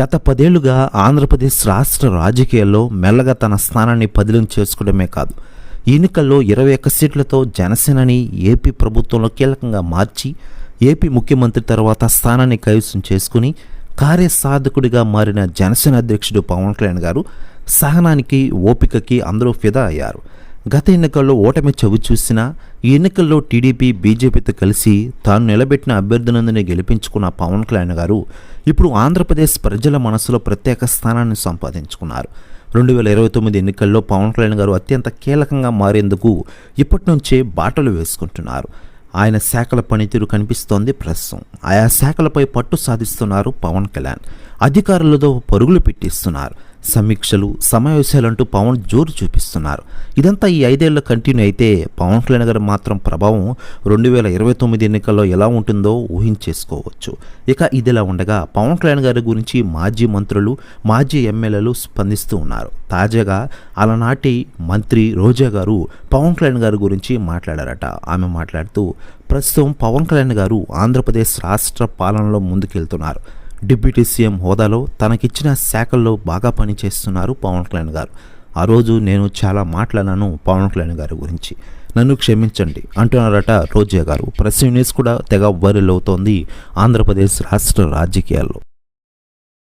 గత పదేళ్ళుగా ఆంధ్రప్రదేశ్ రాష్ట్ర రాజకీయాల్లో మెల్లగా తన స్థానాన్ని పదిలం చేసుకోవడమే కాదు ఎన్నికల్లో ఇరవై ఒక్క సీట్లతో జనసేనని ఏపీ ప్రభుత్వంలో కీలకంగా మార్చి ఏపీ ముఖ్యమంత్రి తర్వాత స్థానాన్ని కైవసం చేసుకుని కార్యసాధకుడిగా మారిన జనసేన అధ్యక్షుడు పవన్ కళ్యాణ్ గారు సహనానికి ఓపికకి అందరూ ఫిదా అయ్యారు. గత ఎన్నికల్లో ఓటమి చవి చూసినా ఈ ఎన్నికల్లో టీడీపీ బీజేపీతో కలిసి తాను నిలబెట్టిన అభ్యర్థులందరినీ గెలిపించుకున్న పవన్ కళ్యాణ్ గారు ఇప్పుడు ఆంధ్రప్రదేశ్ ప్రజల మనసులో ప్రత్యేక స్థానాన్ని సంపాదించుకున్నారు. రెండు వేల ఇరవై తొమ్మిది ఎన్నికల్లో పవన్ కళ్యాణ్ గారు అత్యంత కీలకంగా మారేందుకు ఇప్పటి నుంచే బాటలు వేసుకుంటున్నారు. ఆయన శాఖల పనితీరు కనిపిస్తోంది ప్రస్తుతం. ఆయా శాఖలపై పట్టు సాధిస్తున్నారు పవన్ కళ్యాణ్. అధికారులతో పరుగులు పెట్టిస్తున్నారు. సమీక్షలు సమావేశాలంటూ పవన్ జోరు చూపిస్తున్నారు. ఇదంతా ఈ ఐదేళ్ళ కంటిన్యూ అయితే పవన్ కళ్యాణ్ గారు మాత్రం ప్రభావం రెండు వేల ఇరవై తొమ్మిది ఎన్నికల్లో ఎలా ఉంటుందో ఊహించేసుకోవచ్చు. ఇక ఇదిలా ఉండగా పవన్ కళ్యాణ్ గారి గురించి మాజీ మంత్రులు మాజీ ఎమ్మెల్యేలు స్పందిస్తూ ఉన్నారు. తాజాగా అలనాటి మంత్రి రోజా గారు పవన్ కళ్యాణ్ గారి గురించి మాట్లాడారట. ఆమె మాట్లాడుతూ ప్రస్తుతం పవన్ కళ్యాణ్ గారు ఆంధ్రప్రదేశ్ రాష్ట్ర పాలనలో ముందుకెళ్తున్నారు. డిప్యూటీ సీఎం హోదాలో తనకిచ్చిన శాఖల్లో బాగా పనిచేస్తున్నారు పవన్ కళ్యాణ్ గారు. ఆ రోజు నేను చాలా మాట్లాడాను పవన్ కళ్యాణ్ గారి గురించి. నన్ను క్షమించండి అంటున్నారట రోజా గారు. ప్రెస్ న్యూస్ కూడా తెగ వైరల్ అవుతోంది ఆంధ్రప్రదేశ్ రాష్ట్ర రాజకీయాల్లో.